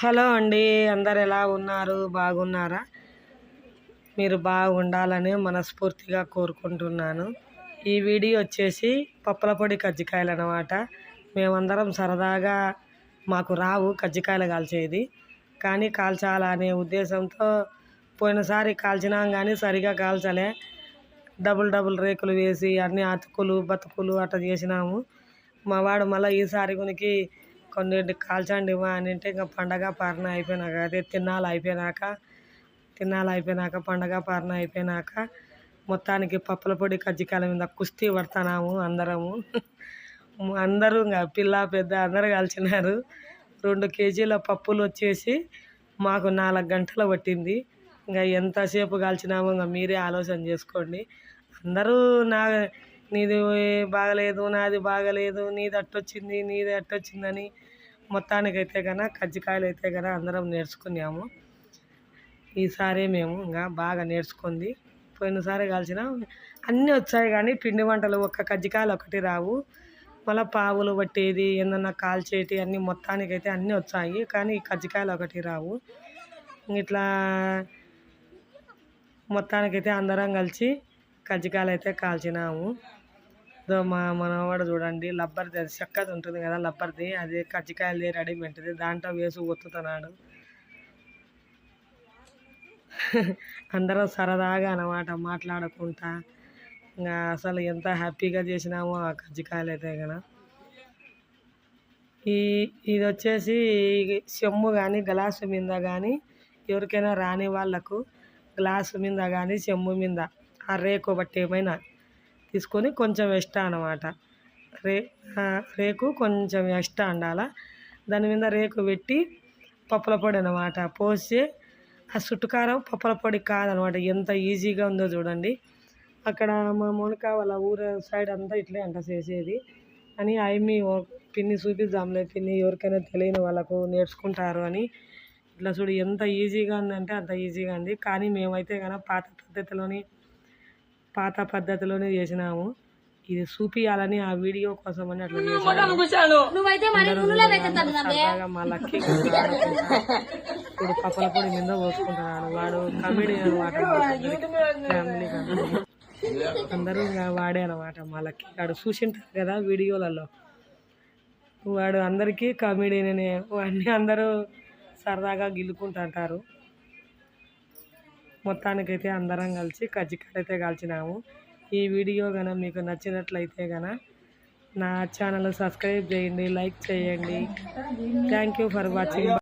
Hello అండి అందరు ఎలా ఉన్నారు? బాగున్నారా? మీరు బాగుండాలని మనస్ఫూర్తిగా కోరుకుంటున్నాను. ఈ వీడియో వచ్చేసి పప్పుల పొడి కజ్జికాయలు అనమాట మేమందరం సరదాగా మాకు రావు కజ్జికాయలు కాల్చేది. కానీ కాల్చాలనే ఉద్దేశంతో పోయినసారి కాల్చినాం కానీ సరిగా కాల్చలే. డబుల్ డబుల్ రేకులు వేసి అన్ని అతుకులు బతుకులు అట్లా చేసినాము. మా వాడు మళ్ళీ ఈసారి కొనికి కొన్ని కాల్చండి ఇవ్వ అని అంటే ఇంకా పండగ పారణ అయిపోయినాక అదే తిన్నాలు అయిపోయినాక తిన్నాలు అయిపోయినాక పండగ పారణ అయిపోయినాక మొత్తానికి పప్పుల పొడి కజ్జికాయల మీద కుస్తీ పడుతున్నాము అందరము. అందరూ ఇంకా పిల్ల పెద్ద అందరూ కలిసినారు రెండు కేజీల పప్పులు వచ్చేసి మాకు నాలుగు గంటలు పట్టింది. ఇంకా ఎంతసేపు కాల్చినామో ఇంకా మీరే ఆలోచన చేసుకోండి. అందరూ నా నీది బాగలేదు నాది బాగలేదు నీది అట్టొచ్చింది నీది అట్టొచ్చిందని మొత్తానికైతే కన్నా కజ్జికాయలు అయితే కన్నా అందరం నేర్చుకున్నాము. ఈసారి మేము ఇంకా బాగా నేర్చుకుంది. పోయినసారి కాల్చిన అన్నీ వచ్చాయి కానీ పిండి వంటలు ఒక్క కజ్జికాయలు ఒకటి రావు. మళ్ళీ పావులు పట్టేది ఏదన్నా కాల్చేటి అన్నీ మొత్తానికైతే అన్నీ వచ్చాయి కానీ ఈ కజ్జికాయలు ఒకటి రావు. ఇట్లా మొత్తానికైతే అందరం కలిసి కజ్జికాయలు అయితే కాల్చినాము. మా మనవాడు చూడండి లబ్బర్ది అది చెక్కది ఉంటుంది కదా లబ్బర్ది అది కజ్జికాయలది రెడీమేడ్ది దాంట్లో వేసి ఒత్తుతున్నాడు. అందరం సరదాగా అన్నమాట మాట్లాడుకుంటా. ఇంకా అసలు ఎంత హ్యాపీగా చేసినామో ఆ కజ్జికాయలు అయితే కదా. ఈ ఇది వచ్చేసి చెమ్ము కానీ గ్లాసు మీద కానీ ఎవరికైనా రాని వాళ్ళకు గ్లాసు మీద కానీ చెమ్ము మీద ఆ రేకు బట్టి ఏమైనా తీసుకొని కొంచెం ఎక్స్ట్రా అనమాట రే రేకు కొంచెం ఎక్స్ట్రా ఉండాల దాని మీద రేకు పెట్టి పప్పుల పొడి అనమాట పోసి ఆ సుట్టుకారం పప్పుల పొడి కాదనమాట ఎంత ఈజీగా ఉందో చూడండి. అక్కడ మా మోనిక వాళ్ళ ఊరు సైడ్ అంతా ఇట్లే అంట చేసేది. అని అవి పిన్ని చూపిద్దాంలే పిన్ని ఎవరికైనా తెలియని వాళ్ళకు నేర్చుకుంటారు అని. ఇట్లా చూడు ఎంత ఈజీగా ఉందంటే అంత ఈజీగా ఉంది. కానీ మేమైతే కనుక పాత పద్ధతిలోని పాత పద్ధతిలోనే చేసినాము. ఇది చూపియాలని ఆ వీడియో కోసం అని అట్లా మా లక్కీ ఇప్పుడు పప్పల పొడి మీద పోసుకుంటున్నాడు. వాడు కమెడీ అనమాట ఫ్యామిలీ అందరూ ఇంకా వాడే అనమాట మా లక్కీ. వాడు చూసింటారు కదా వీడియోలలో. వాడు అందరికీ కమెడీనే. వాడిని అందరూ సరదాగా గిల్లుకుంటుంటారు మొత్తానికైతే అందరం కలిసి కజ్జికాయలు అయితే కాల్చినాము. ఈ వీడియో కనుక మీకు నచ్చినట్లయితే కనుక నా ఛానల్ సబ్స్క్రైబ్ చేయండి లైక్ చేయండి. Thank you for watching